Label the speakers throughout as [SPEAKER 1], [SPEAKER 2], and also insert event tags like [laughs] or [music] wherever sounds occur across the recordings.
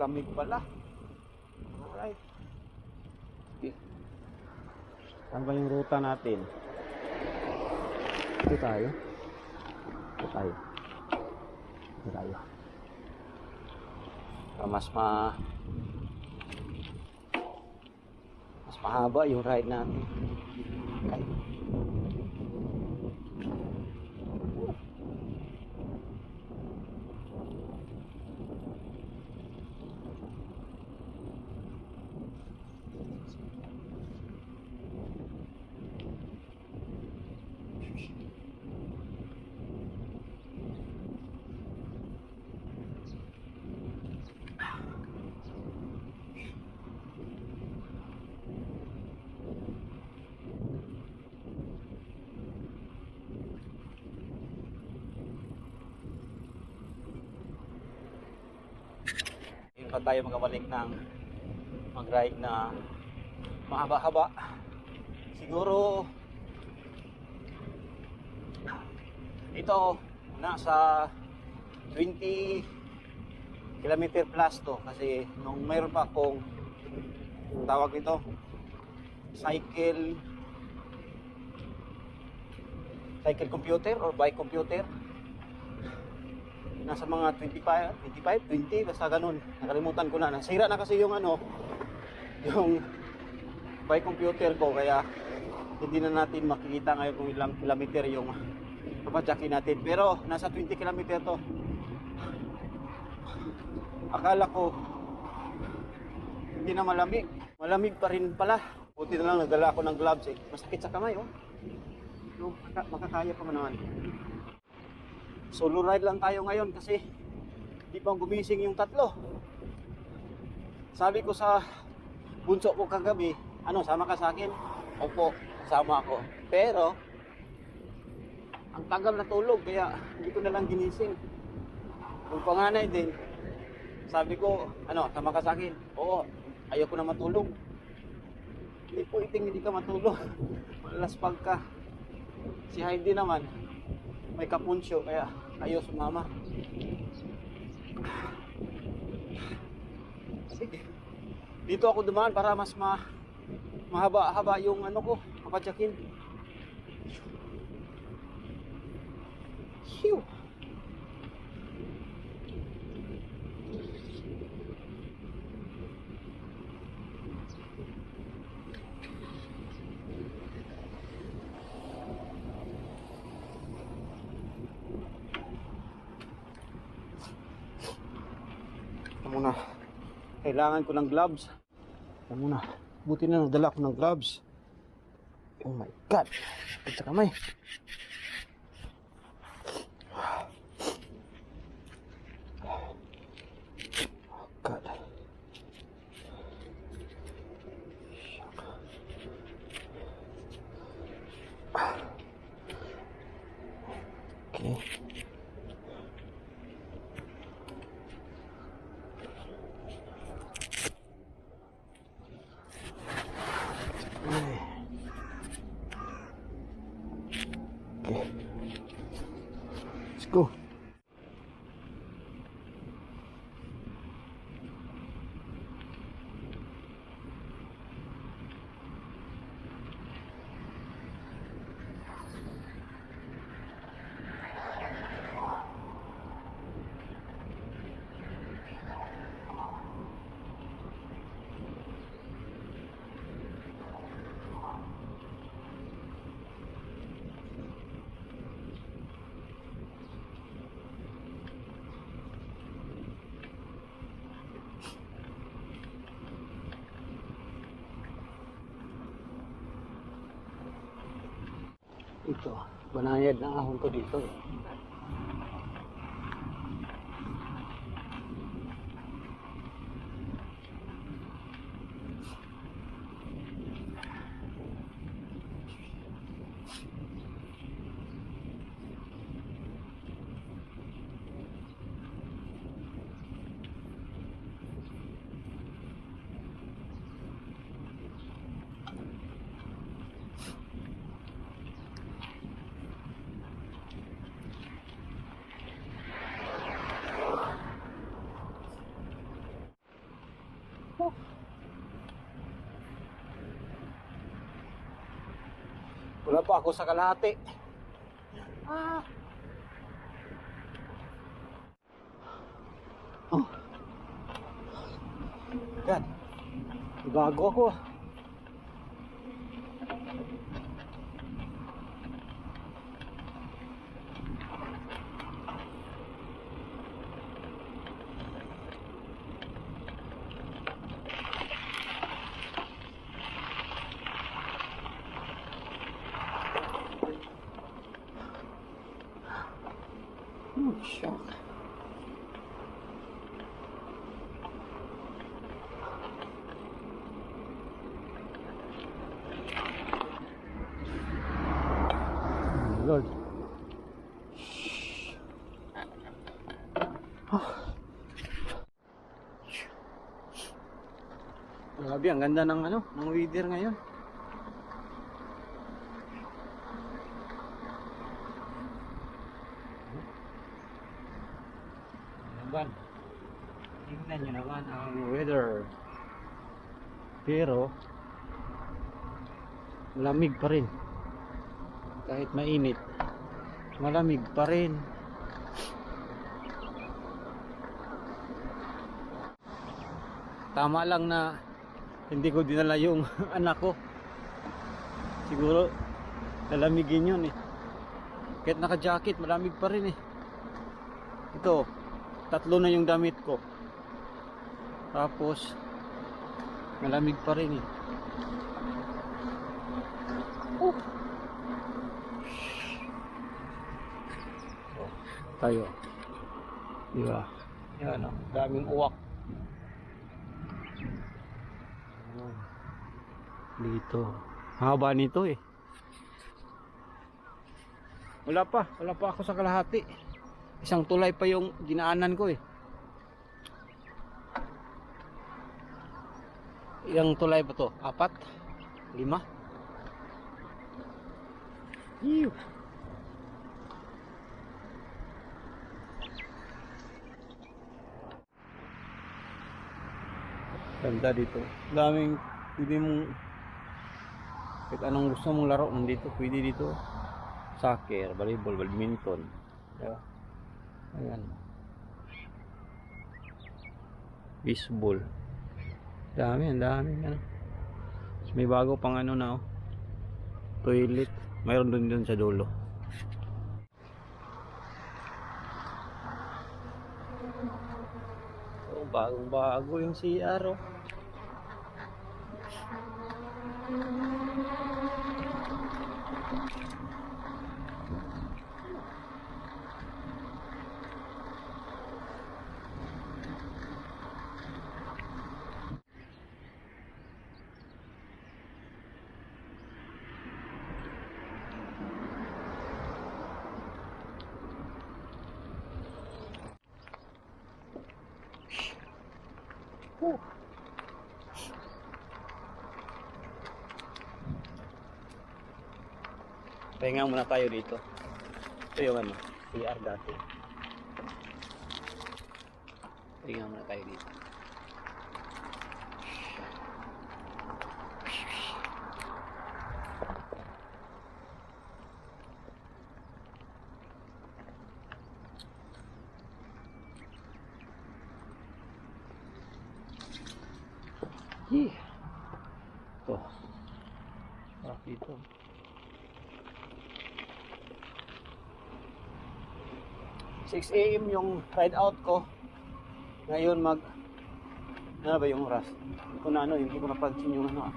[SPEAKER 1] lamig pala. Alright. Okay. Saan ba yung ruta natin? Ito tayo. Ito tayo. Ito tayo. Para mas ma mas mahaba yung ride natin. Okay. Ngayon pa tayo magabalik ng mag-ride na mahaba-haba. Siguro ito nasa 20 kilometer plus to kasi nung mayroon pa akong tawag nito cycle cycle computer or bike computer nasa mga 25, 25, 20, basta ganun. Nakalimutan ko na. Nasira na kasi yung ano, yung bike computer ko, kaya hindi na natin makikita ngayon kung ilang kilometer yung papadyakin natin. Pero nasa 20 kilometer to. Akala ko hindi na malamig. Malamig pa rin pala. Buti na lang nagdala ako ng gloves eh. Masakit sa kamay oh. So, maka- makakaya pa man naman. Solo ride lang tayo ngayon kasi di pa gumising yung tatlo. Sabi ko sa bunso ko kagabi, ano, sama ka sa akin? Opo, sama ako. Pero, ang tagal na tulog, kaya hindi ko na lang ginising. Yung panganay din, sabi ko, ano, sama ka sa akin? Oo, ayoko na matulog. Hindi po iting hindi ka matulog. [laughs] Malaspag ka. Si Heidi naman, may kapunsyo kaya ayaw sumama. Sige. Dito ako dumaan para mas ma mahaba-haba yung ano ko, kapadyakin. Phew. Ito muna. Kailangan ko ng gloves. Ito muna. Buti na nagdala ko ng gloves. Oh my God. Sakit sa kamay. Oh God. Okay. Ay. Okay. Let's go. Ito, banayad na ahon to dito. eh. Wala pa ako sa kalahati. Ah. Oh. God. Bago ako Oh, shock. Oh, Lord. Grabe, ang ganda ng ano, ng weather ngayon. Naman. Tingnan nyo naman ang weather. Pero, malamig pa rin. Kahit mainit, malamig pa rin. Tama lang na hindi ko dinala yung [laughs] anak ko. Siguro, lalamigin yun eh. Kahit naka-jacket, malamig pa rin eh. Ito, tatlo na yung damit ko. Tapos, malamig pa rin eh. Oh. Oh, tayo. Di ba? Yan oh, daming uwak. Oh. Dito. Haba nito eh. Wala pa, wala pa ako sa kalahati. Isang tulay pa yung dinaanan ko eh. Ilang tulay ba to? Apat? Lima? Ew. Ganda dito. Daming pwede mong kahit anong gusto mong laro nandito pwede dito. Soccer, volleyball, badminton. Diba? Ayan. Baseball. Dami, ang dami. Ano. Tapos May bago pang ano na oh. Toilet. Mayroon dun dun sa dulo. Oh, bagong bago yung CR oh. Pahinga muna tayo dito. Ito yung ano, CR dati. Pahinga muna tayo dito. 6 a.m. yung ride out ko. Ngayon mag ano ba yung oras? Hindi ko na ano, eh, hindi ko napansin yung ano. Ah.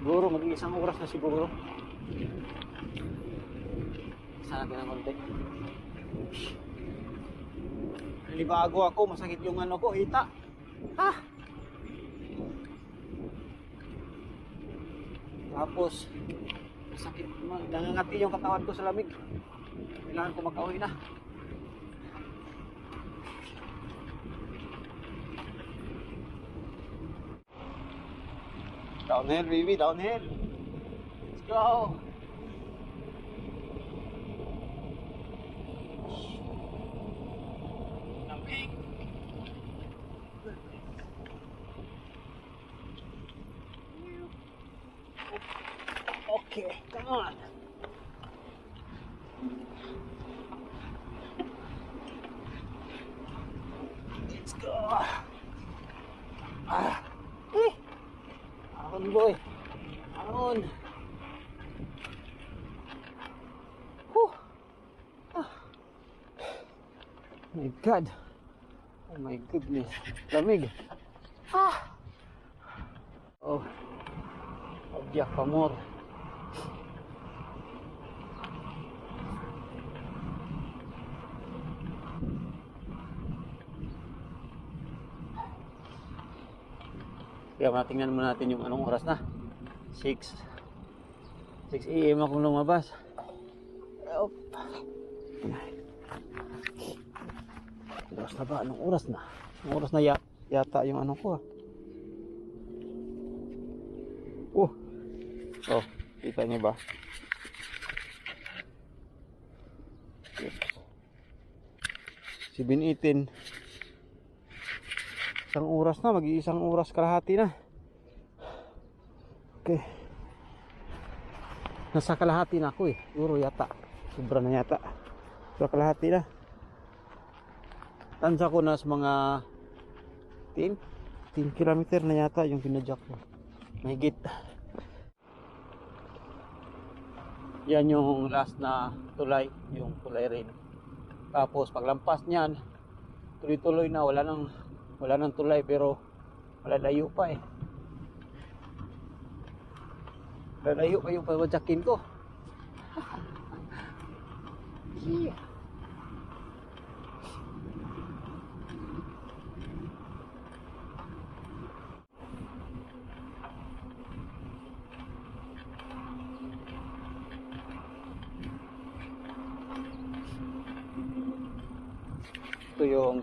[SPEAKER 1] Siguro maging isang oras na siguro. Sana ng konti. Libago ako, masakit yung ano ko, hita. Ha? Tapos, masakit, nangangati yung katawan ko sa lamig. Kailangan ko mag-uwi na. Downhill, baby, downhill. Let's go. God. Oh my goodness. Lamig. Ah. Oh. Obyak pa more. Kaya matingnan mo natin yung anong oras na. 6. 6 a.m. akong lumabas. Op. Oras na ba? Anong oras na? Anong oras na ya- yata yung ano ko ah. Oh. Oh, kita niyo ba? Si Binitin. Isang oras na, mag-iisang oras kalahati na. Okay. Nasa kalahati na ako eh. Siguro yata. Sobra na yata. Sobra kalahati na. Tansa ko na sa mga 10 10 kilometer na yata yung pinadyak ko. Mahigit. Yan yung last na tulay, yung tulay rin. Tapos paglampas niyan, tuloy-tuloy na wala nang wala nang tulay pero malalayo pa eh. Malalayo pa yung pawadyakin ko. yeah.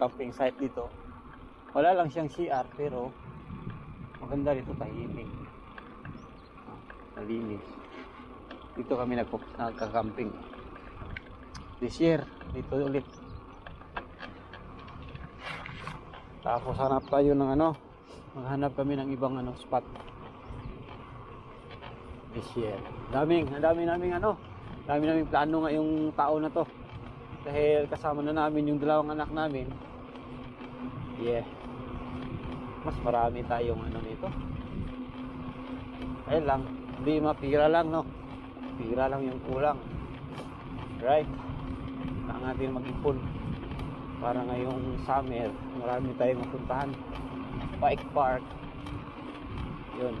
[SPEAKER 1] Camping site dito. Wala lang siyang CR pero maganda dito tahimik. Ah, Malinis. Dito kami nagka-camping. This year, dito ulit. Tapos hanap tayo ng ano, maghanap kami ng ibang ano spot. This year. Daming, dami naming ano, dami naming plano ngayong taon na to. Dahil kasama na namin yung dalawang anak namin. Yeah. Mas marami tayong ano nito. Ayun lang, hindi mapira lang no. Pira lang yung kulang. Right? Kailangan natin mag-ipon. Para ngayong summer, marami tayong mapuntahan. Bike park. Yun.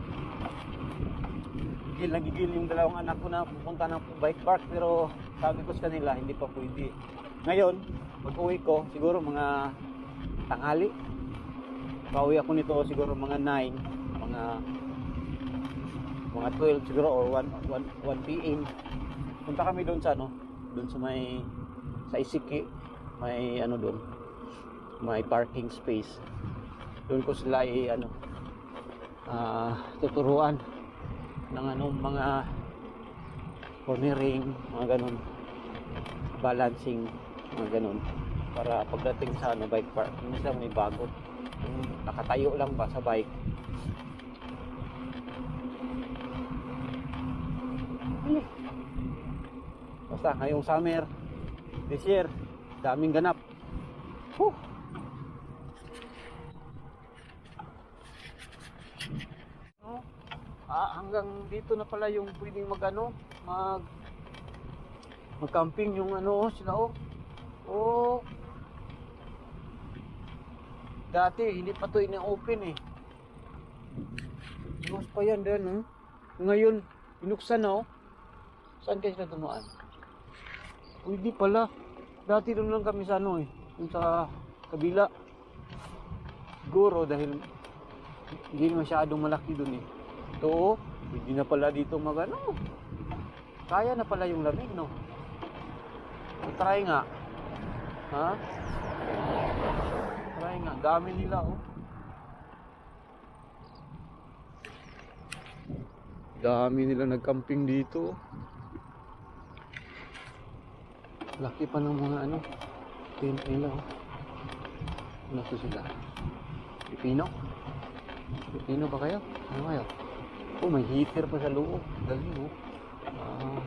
[SPEAKER 1] Gigil na gigil yung dalawang anak ko na pupunta ng bike park pero sabi ko sa kanila hindi pa pwede. Ngayon, pag uwi ko, siguro mga tanghali. Pauwi ako nito siguro mga 9, mga mga 12 siguro or 1, 1, 1 p.m. Punta kami doon sa ano, doon sa may sa Isiki, may ano doon, may parking space. Doon ko sila i ano ah tuturuan ng ano mga cornering, mga ganun balancing, mga ganun para pagdating sa ano, bike park minsan may bago nakatayo lang ba sa bike basta ngayong summer this year daming ganap Whew. Ah, hanggang dito na pala yung pwedeng mag ano, mag mag-camping yung ano sila oh. Oh. Dati hindi pa to ina-open eh. Bukas pa yan din oh. Ngayon, binuksan na oh. Saan kayo sila dumaan? Pwede pala. Dati doon lang kami sa ano eh. Doon sa kabila. Siguro dahil hindi masyadong malaki doon eh. Ito oh, pwede na pala dito mag ano. Kaya na pala yung lamig no. Try nga. Ha? Try nga. Dami nila oh. Dami nila nagcamping dito. Laki pa ng mga ano. Tent nila oh. Ano to sila? Pilipino? Pilipino ba kayo? Ano kayo? Oh, may heater pa sa loob. Galing oh. Ah.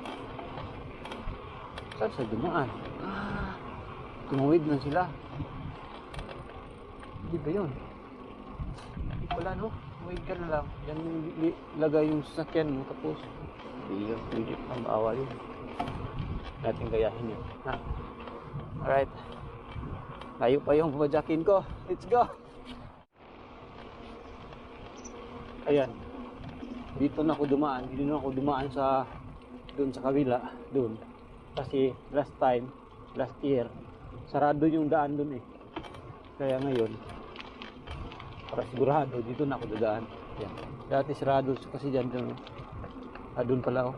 [SPEAKER 1] Saan sa dumaan? Ah. Tumuwid na sila. Hindi ba yun? Hindi pala no? Wait ka na lang. Yan yung lagay yung sasakyan mo. Tapos, hindi yun. Pwede pang bawal yun. Natin gayahin yun. Ha? Alright. Layo pa yung bumadyakin ko. Let's go! Ayan. Dito na ako dumaan. Dito na ako dumaan sa doon sa kabila. Doon. Kasi last time, last year, sarado yung daan doon eh. Kaya ngayon, para sigurado, dito na ako dadaan. Yan. Dati sarado kasi dyan doon. Ah, doon pala oh.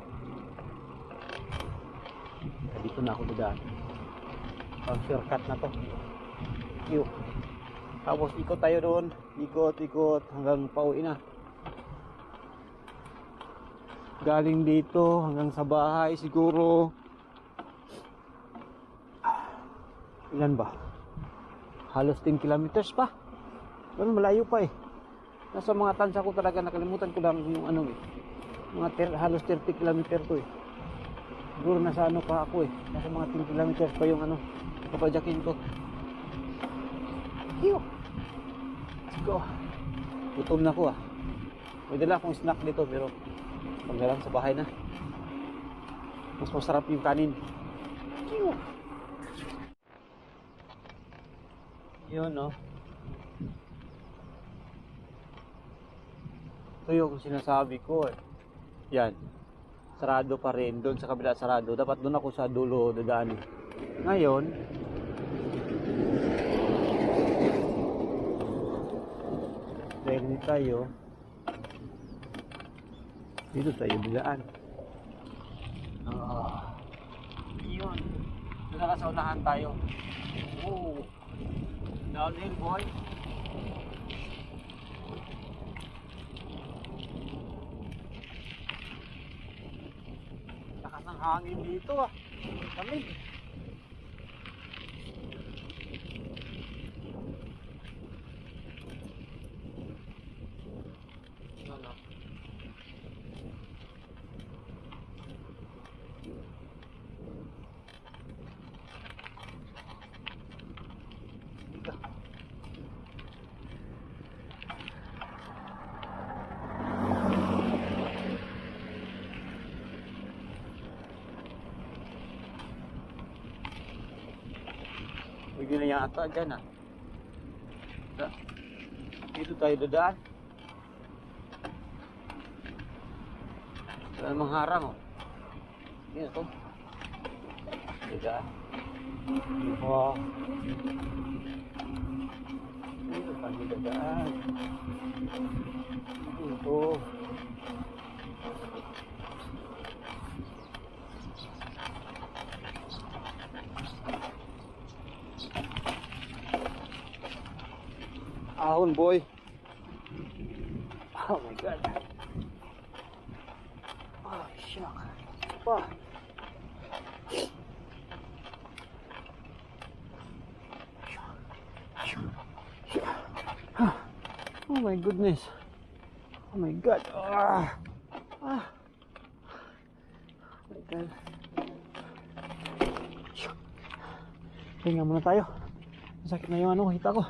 [SPEAKER 1] Kaya dito na ako dadaan. Ang shortcut na to. Yung. Tapos ikot tayo doon. Ikot, ikot hanggang pauwi na. Galing dito hanggang sa bahay siguro. Ilan ba? Halos 10 kilometers pa. Ganun malayo pa eh. Nasa mga tansa ko talaga nakalimutan ko lang yung ano eh. Mga ter- halos 30 kilometer to eh. Siguro nasa ano pa ako eh. Nasa mga 10 kilometers pa yung ano. Kapadyakin ko. Hiyo. Let's go. Gutom na ako ah. May dala akong snack dito pero pag lang sa bahay na. Mas masarap yung kanin. Hiyo. Yun no. Ito yung sinasabi ko eh. Yan. Sarado pa rin. Doon sa kabila sarado. Dapat doon ako sa dulo dadaan eh. Ngayon, hindi tayo, dito tayo dadaan. Ah, yun. Doon na sa unahan tayo. Oh. Downhill boy. Lakas ng hangin dito ah. Lamig. Ano? Dito. Pwede na yata dyan ah. Da- Dito tayo dadaan. Wala namang harang oh. Yan ito. Dadaan. Oh. Dito tayo dadaan. Dito. Ahon boy. Oh my god. Oh, shock. Pa. Oh my goodness. Oh my god. Ah. Ah. Oh my god. Hinga muna tayo. Masakit na yung ano, hita ko.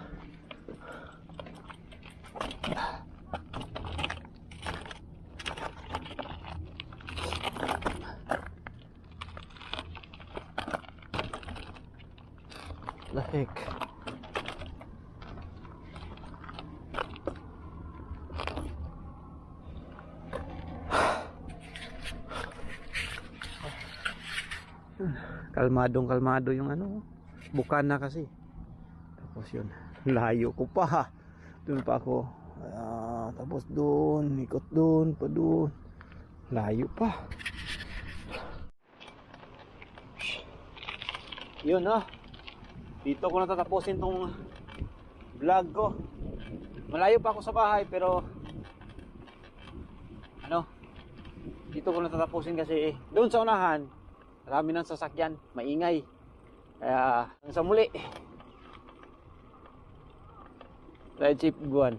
[SPEAKER 1] Kalmadong kalmado yung ano. Bukan na kasi. Tapos yun. [laughs] Layo ko pa. Doon pa ako. Ah, tapos doon. Ikot doon. Pa doon. Layo pa. Yun ah. Dito ko natatapusin tong vlog ko. Malayo pa ako sa bahay pero ano? Dito ko natatapusin kasi doon sa unahan Marami ng sasakyan, maingay. Kaya hanggang sa muli. Ride Chief Guan.